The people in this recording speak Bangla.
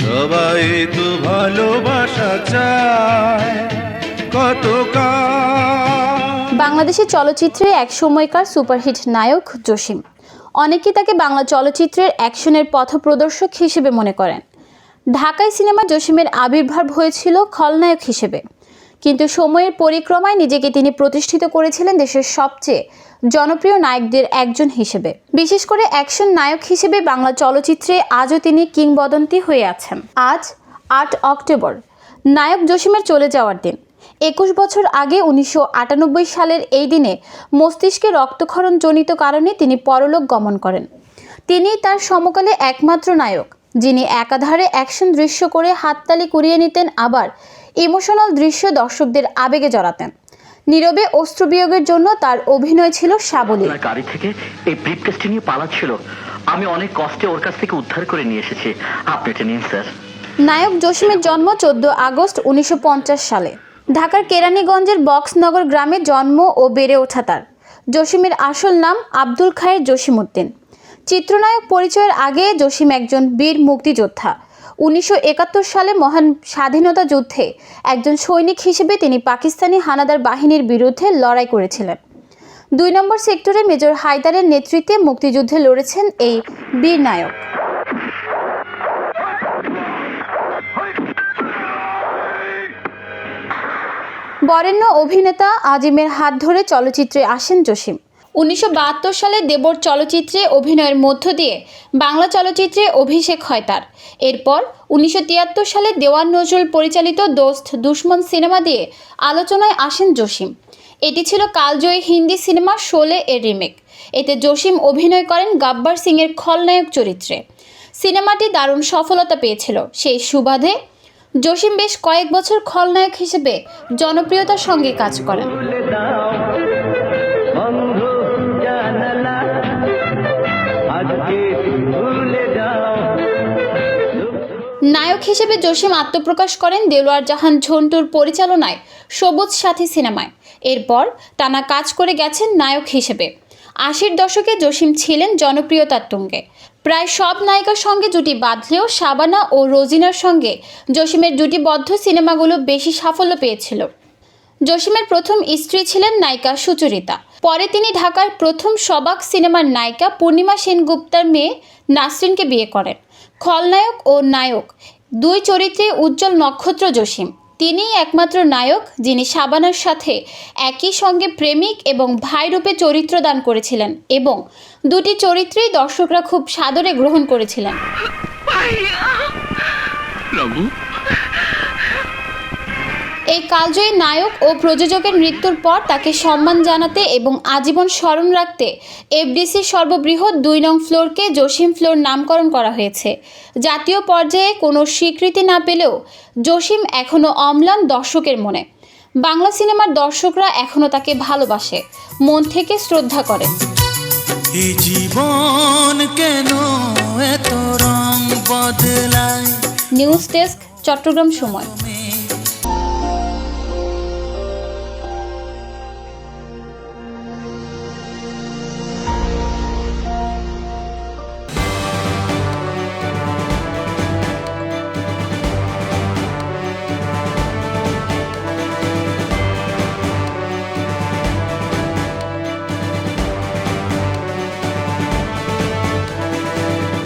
সবাই তো ভালোবাসা চায় কত বাংলাদেশের চলচ্চিত্রে এক সময়কার সুপারহিট নায়ক জসিম। অনেকে তাকে বাংলা চলচ্চিত্রের অ্যাকশনের পথপ্রদর্শক হিসেবে মনে করেন। ঢাকায় সিনেমা জসিমের আবির্ভাব হয়েছিল খলনায়ক হিসেবে। কিন্তু সময়ের পরিক্রমায় নিজেকে তিনি প্রতিষ্ঠিত করেছিলেন দেশের সবচেয়ে জনপ্রিয় নায়কদের একজন হিসেবে। বিশেষ করে অ্যাকশন নায়ক হিসেবে বাংলা চলচ্চিত্রে আজও তিনি কিংবদন্তি হয়ে আছেন। আজ, আট অক্টোবর, নায়ক জসিমের চলে যাওয়ার দিন। একুশ বছর আগে উনিশশো আটানব্বই সালের এই দিনে মস্তিষ্কে রক্তক্ষরণজনিত কারণে তিনি পরলোক গমন করেন। তিনি তার সমকালে একমাত্র নায়ক, যিনি একাধারে অ্যাকশন দৃশ্য করে হাততালি কুড়িয়ে নিতেন, আবার ইমোশনাল দৃশ্য দর্শকদের আবেগে জড়াতেন। নীরবে অস্ত্রবিয়োগের জন্য তার অভিনয় ছিল সাবলীল। গাড়ি থেকে এই ব্রিফকেসটি নিয়ে পালাচ্ছিল। আমি অনেক কষ্টে ওর কাছ থেকে উদ্ধার করে নিয়ে এসেছি। আপনি এটা নিন স্যার। নায়ক জসিমের জন্ম চোদ্দ আগস্ট উনিশশো পঞ্চাশ সালে। ঢাকার কেরানীগঞ্জের বক্সনগর গ্রামে জন্ম ও বেড়ে ওঠা তার। জসিমের আসল নাম আব্দুল খায়ের জসিমউদ্দিন। চিত্রনায়ক পরিচয়ের আগে জসিম একজন বীর মুক্তিযোদ্ধা। উনিশশো একাত্তর সালে মহান স্বাধীনতা যুদ্ধে একজন সৈনিক হিসেবে তিনি পাকিস্তানি হানাদার বাহিনীর বিরুদ্ধে লড়াই করেছিলেন। দুই নম্বর সেক্টরে মেজর হায়দারের নেতৃত্বে মুক্তিযুদ্ধে লড়েছেন এই বীর নায়ক। বরেণ্য অভিনেতা আজিমের হাত ধরে চলচ্চিত্রে আসেন জসিম। উনিশশো বাহাত্তর সালে দেবর চলচ্চিত্রে অভিনয়ের মধ্য দিয়ে বাংলা চলচ্চিত্রে অভিষেক হয় তার। এরপর উনিশশো তিয়াত্তর সালে দেওয়ান নজরুল পরিচালিত দোস্ত দুশ্মন সিনেমা দিয়ে আলোচনায় আসেন জসিম। এটি ছিল কালজয়ী হিন্দি সিনেমা শোলে এর রিমেক। এতে জসিম অভিনয় করেন গাব্বার সিংয়ের খলনায়ক চরিত্রে। সিনেমাটি দারুণ সফলতা পেয়েছিল। সেই সুবাদে জসিম বেশ কয়েক বছর খলনায়ক হিসেবে জনপ্রিয়তার সঙ্গে কাজ করেন। নায়ক হিসেবে জসিম আত্মপ্রকাশ করেন দেলোয়ার জাহান ঝন্টুর পরিচালনায় সবুজ সাথী সিনেমায়। এরপর টানা কাজ করে গেছেন নায়ক হিসেবে। আশির দশকে জসিম ছিলেন জনপ্রিয়তার তুঙ্গে। প্রায় সব নায়িকার সঙ্গে জুটি বাঁধলেও শাবানা ও রোজিনার সঙ্গে জসিমের জুটিবদ্ধ সিনেমাগুলো বেশি সাফল্য পেয়েছিল। জসিমের প্রথম স্ত্রী ছিলেন নায়িকা সুচরিতা। পরে তিনি ঢাকার প্রথম সবাক সিনেমার নায়িকা পূর্ণিমা সেনগুপ্তার মেয়ে নাসরিনকে বিয়ে করেন। খলনায়ক ও নায়ক, দুই চরিত্রে উজ্জ্বল নক্ষত্র জসিম। তিনিই একমাত্র নায়ক যিনি শাবানার সাথে একই সঙ্গে প্রেমিক এবং ভাই রূপে চরিত্র দান করেছিলেন এবং দুটি চরিত্রেই দর্শকরা খুব সাদরে গ্রহণ করেছিলেন। এই কালজয়ী নায়ক ও প্রযোজকের মৃত্যুর পর তাকে সম্মান জানাতে এবং আজীবন স্মরণ রাখতে এফডিসির সর্ববৃহৎ দুই নং ফ্লোরকে জসিম ফ্লোর নামকরণ করা হয়েছে। জাতীয় পর্যায়ে কোনো স্বীকৃতি না পেলেও জসিম এখনও অম্লান দর্শকের মনে। বাংলা সিনেমার দর্শকরা এখনও তাকে ভালোবাসে মন থেকে শ্রদ্ধা করে। জীবন কেন এত রং বদলায়? নিউজ ডেস্ক চট্টগ্রাম সময়।